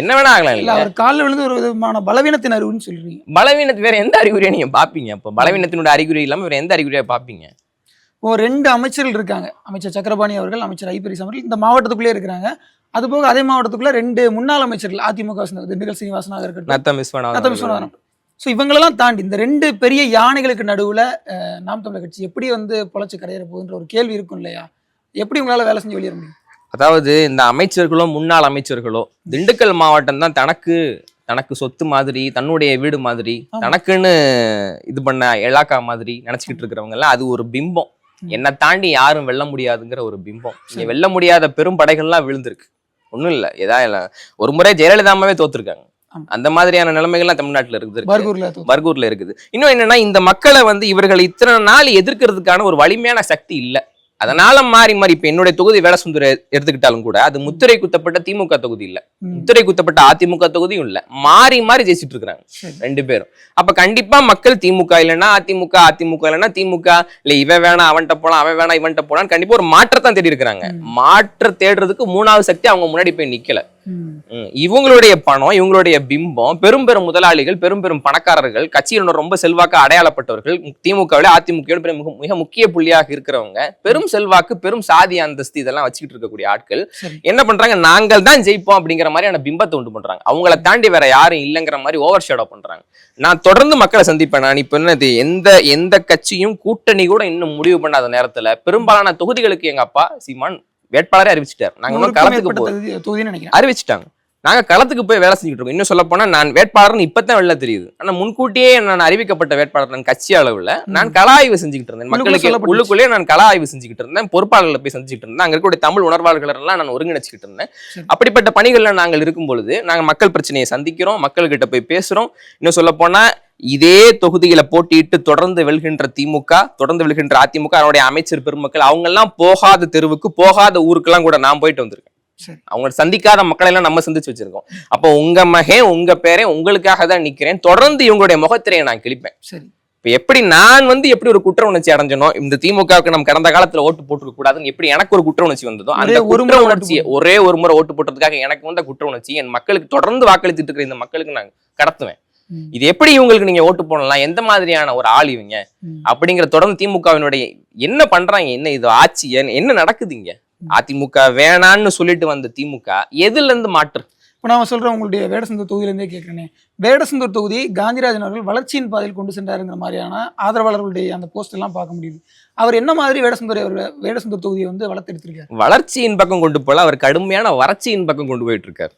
என்ன வேணா ஆகலாம் இல்ல அவர் காலில் விழுந்து ஒரு விதமான பலவீனத்தின் அறிவுன்னு சொல்றீங்க. பலவீனத்து வேற எந்த அறிகுறியை நீங்க பாப்பீங்க அப்ப பலவீனத்தினுடைய அறிகுறி இல்லாம வேற எந்த அறிகுறியா பாப்பீங்க இப்போ ரெண்டு அமைச்சர்கள் இருக்காங்க. அமைச்சர் சக்கரபாணி அவர்கள் அமைச்சர் ஐபிரிஸ் அவர்கள். இந்த மாவட்டத்துக்குள்ளே இருக்கிறாங்க. அது போக அதே மாவட்டத்துக்குள்ள ரெண்டு முன்னாள் அமைச்சர்கள் அதிமுக திண்டுக்கல் சீனிவாசனாக இருக்கட்டும். ஸோ இவங்களெல்லாம் தாண்டி இந்த ரெண்டு பெரிய யானைகளுக்கு நடுவுல நாம் தமிழர் கட்சி எப்படி வந்து பொழைச்சு கரையேற போகுதுன்ற ஒரு கேள்வி இருக்கும் இல்லையா? எப்படி உங்களால வேலை செஞ்சு வெளியேற முடியும்? அதாவது இந்த அமைச்சர்களோ முன்னாள் அமைச்சர்களோ திண்டுக்கல் மாவட்டம் தான் தனக்கு தனக்கு சொத்து மாதிரி தன்னுடைய வீடு மாதிரி. தனக்குன்னு இது பண்ண எலாக்கா மாதிரி நினைச்சுக்கிட்டு இருக்கிறவங்க எல்லாம் அது ஒரு பிம்பம். என்னை தாண்டி யாரும் வெல்ல முடியாதுங்கிற ஒரு பிம்பம் இங்க. வெல்ல முடியாத பெரும் படைகள்லாம் விழுந்திருக்கு ஒண்ணும் இல்ல ஏதா இல்ல ஒரு முறை ஜெயலலிதாமாவே தோத்துருக்காங்க. அந்த மாதிரியான நிலைமைகள்லாம் தமிழ்நாட்டுல இருக்குது. பர்கூர்ல இருக்குது இன்னும் என்னன்னா இந்த மக்களை வந்து இவர்கள் இத்தனை நாள் எதிர்க்கிறதுக்கான ஒரு வலிமையான சக்தி இல்ல அதனால மாறி மாறி இப்ப என்னுடைய தொகுதி வேடசுந்தர எடுத்துக்கிட்டாலும் கூட அது முத்திரை குத்தப்பட்ட திமுக தொகுதி இல்ல. முத்திரை குத்தப்பட்ட அதிமுக தொகுதியும் இல்ல. மாறி மாறி ஜெயிச்சிட்டு இருக்காங்க சரி. ரெண்டு பேரும். அப்ப கண்டிப்பா மக்கள் திமுக இல்லைன்னா அதிமுக அதிமுக இல்லைன்னா திமுக. இல்ல இவன் வேணாம் அவன்கிட்ட போலாம் அவன் வேணாம் இவன்கிட்ட போலான்னு கண்டிப்பா ஒரு மாற்றத்தான் தேடி இருக்கிறாங்க. மாற்ற தேடுறதுக்கு மூணாவது சக்தி அவங்க முன்னாடி போய் நிக்கல. இவங்களுடைய பணம் இவங்களுடைய பிம்பம் பெரும் பெரும் முதலாளிகள் பெரும் பெரும் பணக்காரர்கள் கட்சியில் ரொம்ப செல்வாக்கு அடையாளப்பட்டவர்கள் திமுகவில அதிமுக மிக மிக முக்கிய புள்ளியாக இருக்கிறவங்க பெரும் செல்வாக்கு பெரும் சாதி அந்தஸ்து இதெல்லாம் வச்சுக்கிட்டு இருக்கக்கூடிய ஆட்கள். என்ன பண்றாங்க? நாங்கள் தான் ஜெயிப்போம் அப்படிங்கிற மாதிரியான பிம்பத்தை உண்டு பண்றாங்க. அவங்கள தாண்டி வேற யாரும் இல்லைங்கிற மாதிரி ஓவர் ஷேடோ பண்றாங்க. நான் தொடர்ந்து மக்களை சந்திப்பேன். நான் இப்ப என்னது எந்த எந்த கட்சியும் கூட்டணி கூட இன்னும் முடிவு பண்ணாத நேரத்துல பெரும்பாலான தொகுதிகளுக்கு எங்க அப்பா சீமான் வேட்பாளரே அறிவிச்சிட்டார். நாங்க இன்னும் களத்துக்கு மேற்பட்ட போ தொகுதி- தொகுதின்னு நினைக்கிறேன். அறிவிச்சிட்டாங்க. நாங்க களத்துக்கு போய் வேலை செஞ்சுட்டு இருக்கோம். இன்னும் சொல்ல போனா நான் வேட்பாளர்னு இப்பதான் வெளில தெரியுது. ஆனா முன்கூட்டியே நான் அறிவிக்கப்பட்ட வேட்பாளர் நான் கட்சி அளவுல நான் கள ஆய்வு செஞ்சுக்கிட்டு இருந்தேன். மக்களுக்கு. உள்ளுக்குள்ளேயே நான் கள ஆய்வு செஞ்சுக்கிட்டு இருந்தேன். பொறுப்பாளர்களை போய் செஞ்சுக்கிட்டு இருந்தேன். அங்க இருக்கக்கூடிய தமிழ் உணர்வாளர்கள் எல்லாம் நான் ஒருங்கிணைச்சிக்கிட்டு இருந்தேன். அப்படிப்பட்ட பணிகள்ல நாங்கள் இருக்கும் பொழுது நாங்க மக்கள் பிரச்சனையை சந்திக்கிறோம். மக்கள்கிட்ட போய் பேசுறோம். இன்னும் சொல்ல போனா இதே தொகுதியில போட்டியிட்டு தொடர்ந்து வெல்கின்ற திமுக தொடர்ந்து வெல்கின்ற அதிமுக அவருடைய அமைச்சர் பெருமக்கள் அவங்க எல்லாம் போகாத தெருவுக்கு போகாத ஊருக்கெல்லாம் கூட நான் போயிட்டு வந்திருக்கேன். அவங்க சந்திக்காத மக்களை எல்லாம் நம்ம சந்திச்சு வச்சிருக்கோம். அப்போ உங்க மகன் உங்க பேரே உங்களுக்காக தான் நிக்கிறேன். தொடர்ந்து இவங்களுடைய முகத்திரையை நான் கிழிப்பேன். சரி. இப்ப எப்படி நான் வந்து எப்படி ஒரு குற்ற உணர்ச்சி அடைஞ்சனோ இந்த திமுகவுக்கு நம்ம கடந்த காலத்துல ஓட்டு போட்டுக்க கூடாதுன்னு எப்படி எனக்கு ஒரு குற்ற உணர்ச்சி வந்ததோ அந்த குற்ற உணர்ச்சியை ஒரே ஒரு முறை ஓட்டு போட்டதுக்காக எனக்கு வந்த குற்ற உணர்ச்சி என் மக்களுக்கு தொடர்ந்து வாக்களித்துட்டு இருக்கிற இந்த மக்களுக்கு நான் கடத்துவேன். இது எப்படி இவங்களுக்கு நீங்க ஓட்டு போடலாம்? எந்த மாதிரியான ஒரு ஆள் இவங்க. அப்படிங்கிற தொடர்ந்து திமுகவினுடைய என்ன பண்றாங்க? என்ன இது ஆட்சி? என்ன- என்ன நடக்குது இங்க? அதிமுக வேணான்னு சொல்லிட்டு வந்த திமுக எதுல இருந்து மாற்று? இப்போ நான் சொல்றேன் உங்களுடைய வேடசந்தூர் தொகுதியிலேருந்தே கேட்குறேனே வேடசந்தூர் தொகுதியை காந்திராஜன் அவர்கள் வளர்ச்சியின் பாதையில் கொண்டு சென்றாருங்கிற மாதிரியான ஆதரவாளர்களுடைய அந்த போஸ்ட் எல்லாம் பார்க்க முடியுது. அவர் என்ன மாதிரி வேடசந்தூர் அவர் வேடசந்தூர் தொகுதியை வந்து வளர்த்தெடுத்திருக்காரு வளர்ச்சியின் பக்கம் கொண்டு போல அவர் கடுமையான வறட்சியின் பக்கம் கொண்டு போயிட்டு இருக்காரு.